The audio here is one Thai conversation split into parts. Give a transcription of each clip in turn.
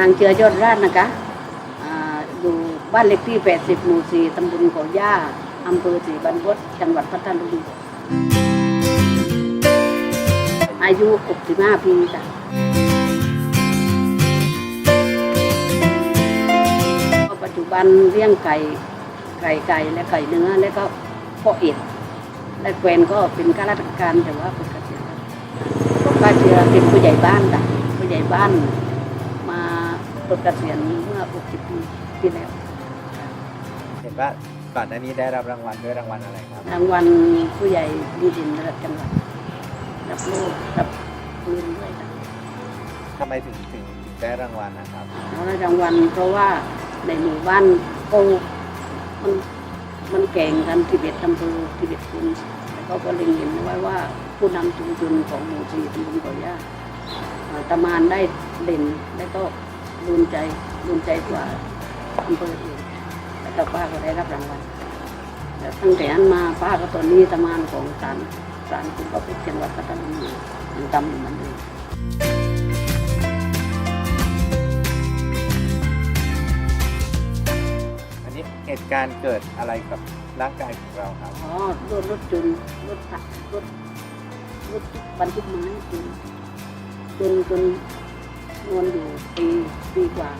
นางเจือยอดราชนะคะอยู่บ้านเล็กที่ 80 หมู่ 4 ตำบลเขาย่าอำเภอศรีบรรพตจังหวัดพัทลุง อายุ 65 ปีค่ะปัจจุบันเลี้ยงไก่ ไก่ไก่และไก่เนื้อ และก็พ่อเอ็ด และแฟนก็เป็นข้าราชการแต่ว่าเป็นเกษียณก็เจือเป็นผู้ใหญ่บ้านค่ะผู้ใหญ่บ้าน ปลดเกษียณเมื่อ 60 ปีที่แล้ว เห็นว่าก่อนหน้านี้ได้รับรางวัลด้วยรางวัลอะไรครับ รางวัลผู้ใหญ่ดีเด่นระดับจังหวัดรับโลกรับปืนด้วยค่ะทำไมถึงถึงถึงได้รางวัลนะครับ แล้วได้รางวัลเพราะว่าในหมู่บ้านก็มันมันแก่งกันทิเบตอำเภอทิเบตคุณแล้วก็ก็เล็งเห็นไว้ว่าผู้นำชุมชนของหมู่สี่ตำบลเกาะย่าเอ่อตะมานได้เด่นและก็ รุนใจรุนใจกว่าอำเภออื่นแล้วก็ป้าก็ได้รับรางวัลแล้วตั้งแต่นั้นมาป้าก็ตอนนี้ตะมานของศาลศาลคุณก็เป็นจังหวัดปัตตานียังตำอยู่เหมือนเดิมอันนี้เหตุการณ์เกิดอะไรกับร่างกายของเราครับอ๋อรถรถจนรถถักรถรถบรรทุกไม้จนจนจน นอนอยู่ปีปีกว่า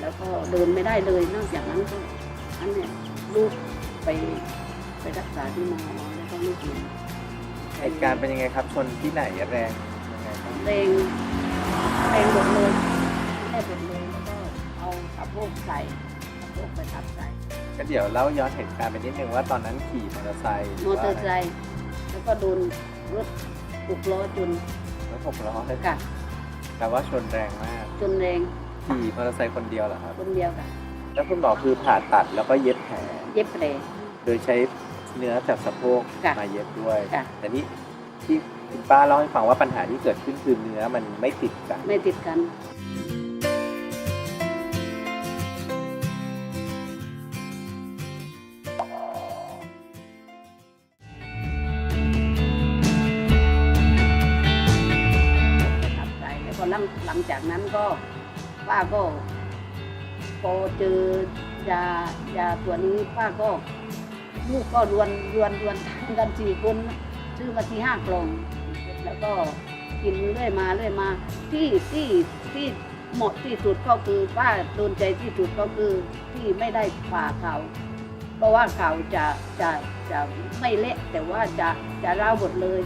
แล้วก็เดินไม่ได้เลยนอกจากนั้นก็อันเนี้ยลูกไปไปรักษาที่มอแล้วก็ลูกอยู่เหตุการณ์เป็นยังไงครับชนที่ไหนแรงยังไงครับแรงแรงหมดเลยแรงหมดเลยแล้วก็เอาสะโพกใส่สะโพกไปทับใส่ก็เดี๋ยวเล่าย้อนเหตุการณ์ไปนิดนึงว่าตอนนั้นขี่มอเตอร์ไซค์หมอเตอร์ว่าไซค์แล้วก็โดนรถหกล้อจนรถหกล้อเลยกัด แต่ว่าชนแรงมากจนแรงขี่มอเตอร์ไซค์คนเดียวเหรอครับ คนเดียวกันแล้วคุณหมอคือผ่าตัดแล้วก็เย็บแผล เย็บแผล โดยใช้เนื้อจากสะโพกค่ะมาเย็บด้วย ค่ะ แต่นี่ที่คุณป้าเล่าให้ฟังว่าปัญหาที่เกิดขึ้นคือเนื้อมันไม่ติดกัน ไม่ติดกัน งหลังจากนั้นก็ป้าก็พอเจอยายาตัวนี้ป้าก็ลูกก็รวนรวนรวนทานกันสี่คนซื้อมาที่ห้ากล่อง แล้วก็กินเรื่อยมาเรื่อยมา ที่ที่ที่เหมาะที่สุดก็คือป้าโดนใจที่สุดก็คือที่ไม่ได้ผ่าเขาเพราะว่าเขาจะจะจะไม่เละแต่ว่าจะจะร้าวหมดเลย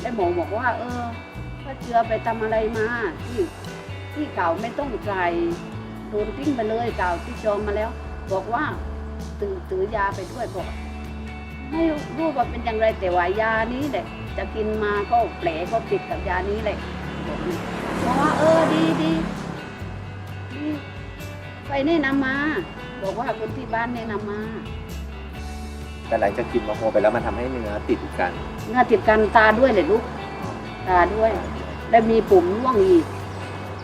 และหมอบอกว่า เออถ้าเจือไปทำอะไรมาที่ ที่เก่าไม่ต้องใส่โดนทิ้งไปเลยเก่าที่จองมาแล้ว บอกว่าถือถือยาไปด้วยบอกไม่รู้ว่าเป็นอย่างไรแต่ว่ายานี้แหละจะกินมาก็แผลก็ติดกับยานี้แหละบอกนี่บอกว่าเออดีดีดีไปแนะนำมา บอกว่าคนที่บ้านแนะนำมาแต่หลังจากกินมะโฮไปแล้วมันทำให้เนื้อติดกันเนื้อติดกันตาด้วยเลยลูกตาด้วย แล้วมีปุ่มร่วงอีก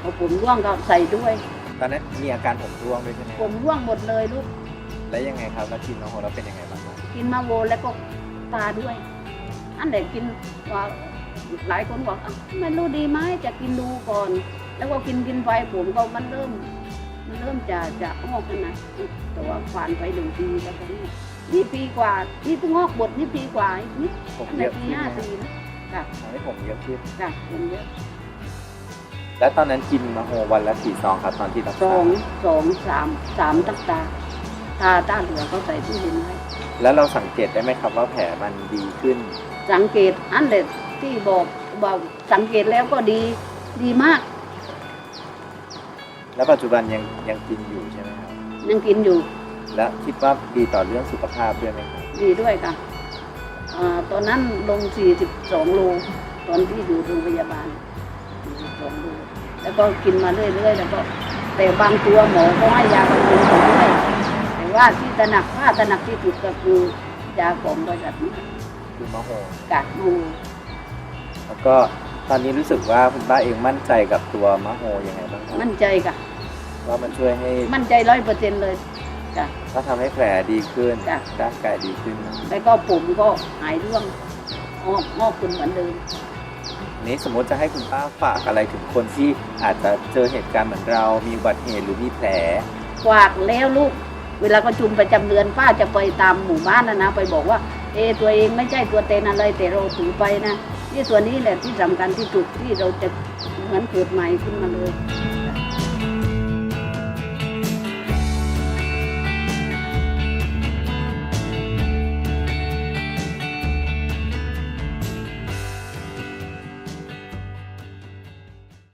เอาปุ่มร่วงก็ใส่ด้วย ตอนนั้นมีอาการผมร่วงด้วยใช่ไหมคผรับมร่วงหมดเลยลูก แล้วยังไงครับแล้วกินมะโฮแล้วเป็นยังไงบ้างครับกินมาโวแล้วก็ตาด้วย อันไหนกินว่าหลายคนบอกเอ้าไม่รู้ดีไหมจะกินดูก่อน แล้วก็กินกินไปผมก็มันเริ่ม มันเริ่มจะจะออกกันนะแต่ว่าผ่านไปหนึ่งปีแล้วก็นี่นี่ปีกว่านี่เพิ่งออกบทนี่ปีกว่านี่ผมอันไหนเยอะปีขึ้นห้านะสี่นะจ้ะทำให้ผมเยอะขึ้น จ้ะผมเยอะ แล้วตอนนั้นกินมะโฮวันละกี่ซองครับตอนที่รักสษาองสองสามสามตักตา ตาตาเหลือเขาใส่ตู้เย็นไว้แล้วเราสังเกตได้ไหมครับว่าแผลมันดีขึ้น สังเกตอันเด็ดที่บอกบอกสังเกตแล้วก็ดีดีมากแล้วปัจจุบันยังยังกินอยู่ใช่ไหมครับ ยังกินอยู่และคิดว่าดีต่อเรื่องสุขภาพด้วยไหมครับ ดีด้วยค่ะอาตอนนั้นลง 42 โล ตอนที่อยู่โรงพยาบาล 42โลแล้วก็กินมาเรื่อยๆแล้วก็ แต่บางตัวหมอก็ให้ยาบำรุงผมด้วยแต่ว่าที่ตระหนักผ้าตระหนักที่สุดก็คือยาของบริษัทนี้คือมะโฮกัดมูแล้วก็ตอนนี้รู้สึกว่าคุณป้าเองมั่นใจกับตัวมะโฮยังไงบ้างครับมั่นใจค่ะว่ามันช่วยให้มั่นใจร้อยเปอร์เซ็นต์เลยจ้ะก็ทำให้แผลดีขึ้นจ้ะร่างกายดีขึ้น แล้วก็ผมก็หายร่วงงอกงอกขึ้นเหมือนเดิมอ นี้สมมติจะให้คุณป้าฝากอะไรถึงคนที่อาจจะเจอเหตุการณ์เหมือนเรา มีอุบัติเหตุหรือมีแผลฝากแล้วลูก เวลาประชุมประจำเดือนป้าจะไปตามหมู่บ้านนะนะ ไปบอกว่า เออตัวเองไม่ใช่ตัวเตนอะไรแต่เราถือไปนะนี่ตัวนี้แหละที่สำคัญที่สุดที่เราจะเหมือนเกิดใหม่ขึ้นมาเลย